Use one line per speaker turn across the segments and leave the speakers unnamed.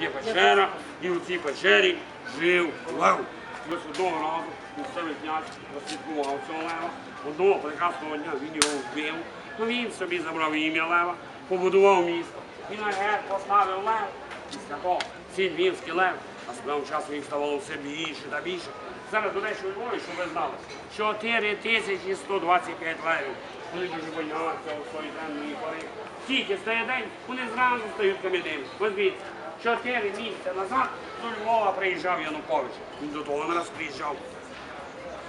є печера, і у цій печері жив лев. Ось одного разу місцевий князь розслідкував цього лева. Одного прекрасного дня він його вбив. Ну він собі забрав ім'я лева, побудував місто. І на герб поставив лев. Після того цей львівський лев, а з часом їх ставало все більше та більше. Зараз, до речі, у Львові, щоб ви знали, 4125 левів. Вони дуже бояться у своїй темної пори. Тільки стає день, вони зразу стають кам'яними. Дивіться, чотири місяці назад до Львова приїжджав Янукович. Він до не раз приїжджав.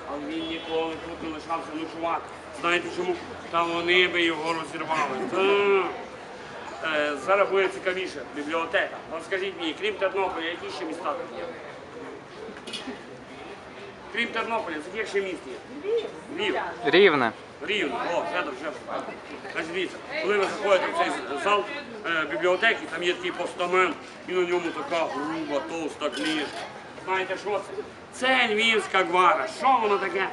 Але він ніколи тут не лишався ночувати. Знаєте чому? Та вони би його розірвали. Е, зараз буде цікавіше. Бібліотека. От скажіть мені, крім Тернополя, які ще міста тут є? Крім Тернополя, це яких ще міст є? Львів.
Рівне.
Рівно, о, вже вже. Значить, дивіться, коли ви заходите в цей зал е, бібліотеки, там є такий постамент, і на ньому така груба, товста книжка. Знаєте, що це? Це львівська гвара. Що воно таке?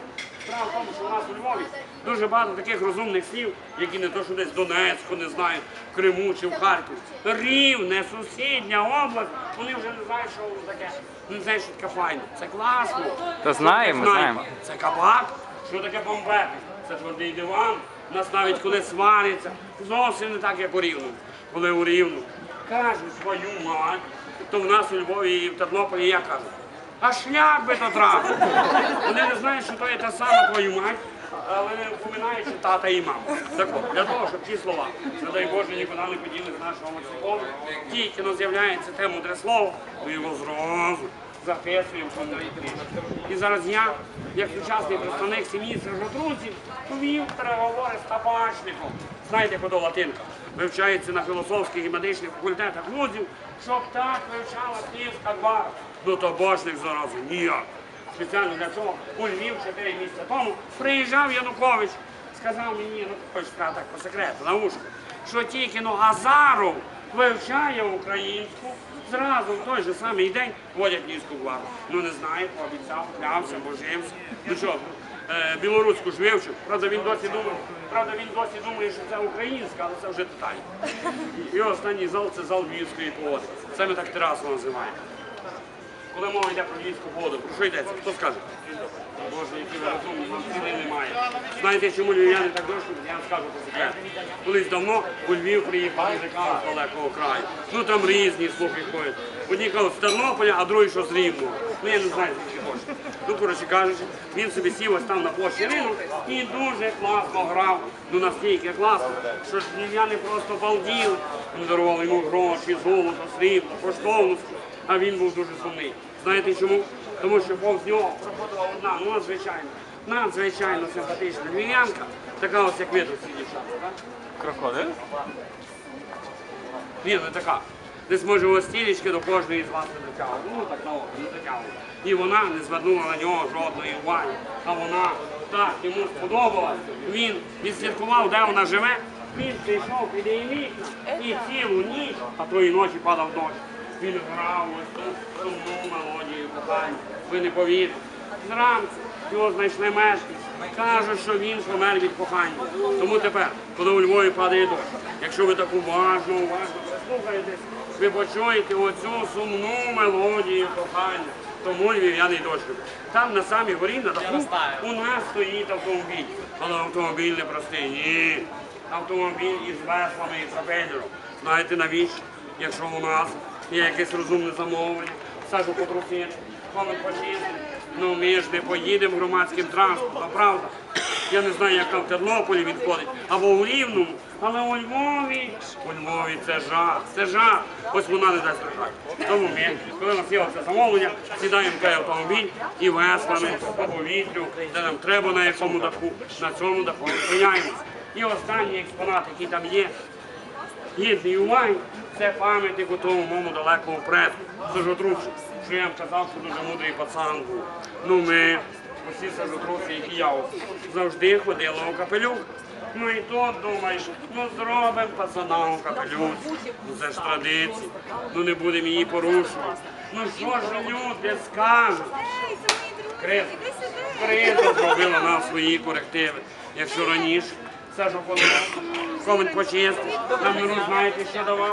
Справа в тому, що у нас у Львові дуже багато таких розумних слів, які не то, що десь в Донецьку, не знаю, в Криму чи в Харкові. Рівне, сусідня область, вони вже не знають, що воно таке. Не знають, що таке файне. Це класно.
Та знаємо,
Знаємо.
знаємо.
Це кабак. Що таке бомбети? Це твердий диван. У нас навіть коли сваряться, зовсім не так, як у Рівному. Коли у Рівну кажуть свою мать, то в нас у Львові і в Тернополі я кажу. А шлях би то. Вони не знають, що то є та сама твою мать, але не впоминають, що тата і мама. Так от, для того, щоб ті слова, не дай Боже, нікуди не поділи з нашого лексикону, тільки но з'являється те мудре слово, ми його зразу записуємо в одній. І зараз я, як сучасний представник сім'ї сержатрунців, повів переговори з табачником. Знаєте, куди латинка? Вивчається на філософських і медичних факультетах вузів, щоб так вивчала київська два. Ну табачник заразу ніяк. Спеціально для цього у Львів 4 місяці тому приїжджав Янукович, сказав мені, ну хоч так по секрету, на ушко, що тільки ну, Азаров вивчає українську, зразу в той же самий день водять львівську гвару. Ну не знаю, пообіцяв, клявся, божився. Ну що, е, білоруську ж вивчив, правда він досі думає, правда він досі думає, що це українська, але це вже деталі. І останній зал це зал львівської погоди. Це ми так терасу називаємо. Коли мова йде про львівську погоду, про що йдеться? Хто скаже? Боже, які ви розумні, нам ціни немає. Знаєте, чому львів'яни так дошли? Я вам скажу по секрету. Колись давно у Львів приїхав музикант з далекого краю. Ну там різні слухи ходять. Одні кажуть з Тернополя, а другий що з Рівного. Ну я не знаю, звідки хоче. Ну, коротше кажучи, він собі сів ось там на площі ринок і дуже класно грав. Ну настільки класно, що ж львів'яни просто балділи. Дарували йому гроші, золото, срібло, коштовності а він був дуже сумний. Знаєте чому? Тому що повз нього проходила одна, ну надзвичайно, надзвичайно симпатична львів'янка, така ось як ви тут так?
Крокодил?
Ні, не така. Десь може ось стілечки до кожної з вас не дотягувала. Ну так на око, не дотягувала. І вона не звернула на нього жодної уваги. А вона так йому сподобалась. Він відслідкував, де вона живе. Він прийшов під її вікна і цілу ніч, а тої ночі падав дощ. Він грав ось ту сумну мелодію кохання. Ви не повірите. Зранку його знайшли мешканці. Кажуть, що він помер від кохання. Тому тепер, коли у Львові падає дощ, якщо ви так уважно, уважно прислухаєтесь, ви почуєте оцю сумну мелодію кохання. Тому львів'яний дощ. Там на самій горі на даху у нас стоїть автомобіль. Але автомобіль не простий. Ні. Автомобіль із веслами і пропелером. Знаєте навіщо? Якщо у нас є якесь розумне замовлення, сажу потрусити, комент почистити. Ну ми ж не поїдемо громадським транспортом, правда? Я не знаю, як в Тернополі він ходить, або у Рівному, але у Львові, у Львові це жах, це жах. Ось вона не дасть рожати. Тому ми, коли нас є оце замовлення, сідаємо в автомобіль і веслами по повітрю, де нам треба на якому даху, на цьому даху зупиняємося. І останній експонат, який там є, гідний уваги, це пам'ятник у тому моєму далекому предку. Сажотрушу, що я вам казав, що дуже мудрий пацан був. Ну ми, усі сажотруси, як і я, завжди ходили у капелюх. Ну і тут думаєш, ну зробимо пацанам капелюх. Ну це ж традиція, ну не будемо її порушувати. Ну що ж люди скажуть? Криза. Криза зробила нам свої корективи. Якщо раніше, це ж комент почистиш, там не знаєте, що давав.